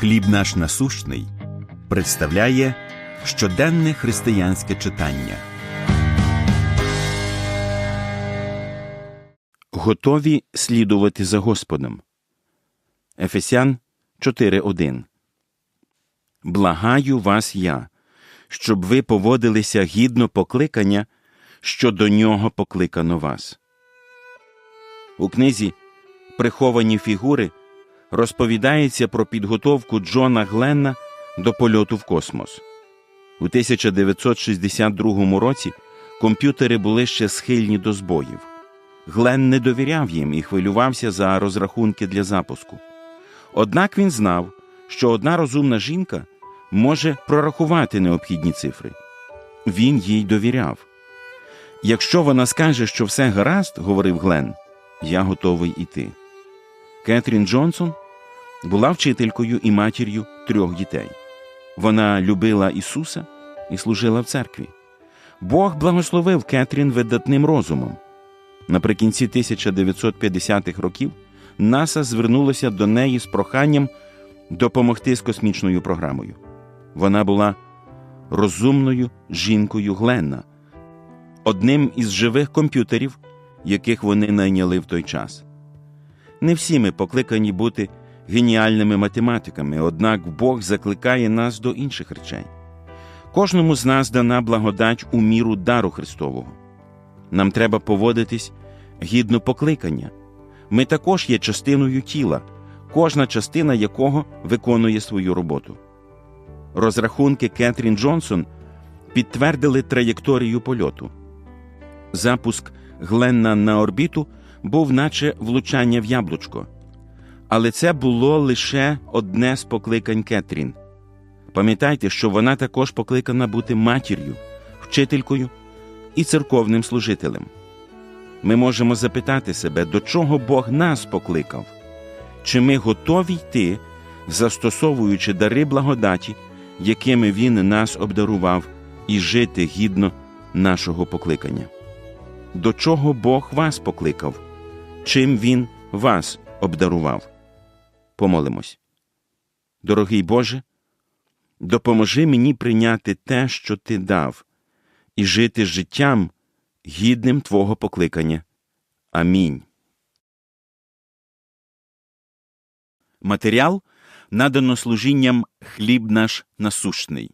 Хліб наш насущний представляє щоденне християнське читання. Готові слідувати за Господом. Ефесян 4.1 Благаю вас я, щоб ви поводилися гідно покликання, що до нього покликано вас. У книзі Приховані фігури розповідається про підготовку Джона Гленна до польоту в космос. У 1962 році комп'ютери були ще схильні до збоїв. Глен не довіряв їм і хвилювався за розрахунки для запуску. Однак він знав, що одна розумна жінка може прорахувати необхідні цифри. Він їй довіряв. Якщо вона скаже, що все гаразд, говорив Глен, я готовий іти. Кетрін Джонсон була вчителькою і матір'ю трьох дітей. Вона любила Ісуса і служила в церкві. Бог благословив Кетрін видатним розумом. Наприкінці 1950-х років НАСА звернулося до неї з проханням допомогти з космічною програмою. Вона була розумною жінкою Гленна, одним із живих комп'ютерів, яких вони найняли в той час. Не всі ми покликані бути геніальними математиками, однак Бог закликає нас до інших речей. Кожному з нас дана благодать у міру дару Христового. Нам треба поводитись гідно покликання. Ми також є частиною тіла, кожна частина якого виконує свою роботу. Розрахунки Кетрін Джонсон підтвердили траєкторію польоту. Запуск Гленна на орбіту був наче влучання в яблучко. Але це було лише одне з покликань Кетрін. Пам'ятайте, що вона також покликана бути матір'ю, вчителькою і церковним служителем. Ми можемо запитати себе, до чого Бог нас покликав, чи ми готові йти, застосовуючи дари благодаті, якими Він нас обдарував, і жити гідно нашого покликання. До чого Бог вас покликав, чим Він вас обдарував? Помолимось. Дорогий Боже, допоможи мені прийняти те, що Ти дав, і жити життям гідним Твого покликання. Амінь. Матеріал надано служінням хліб наш насущний.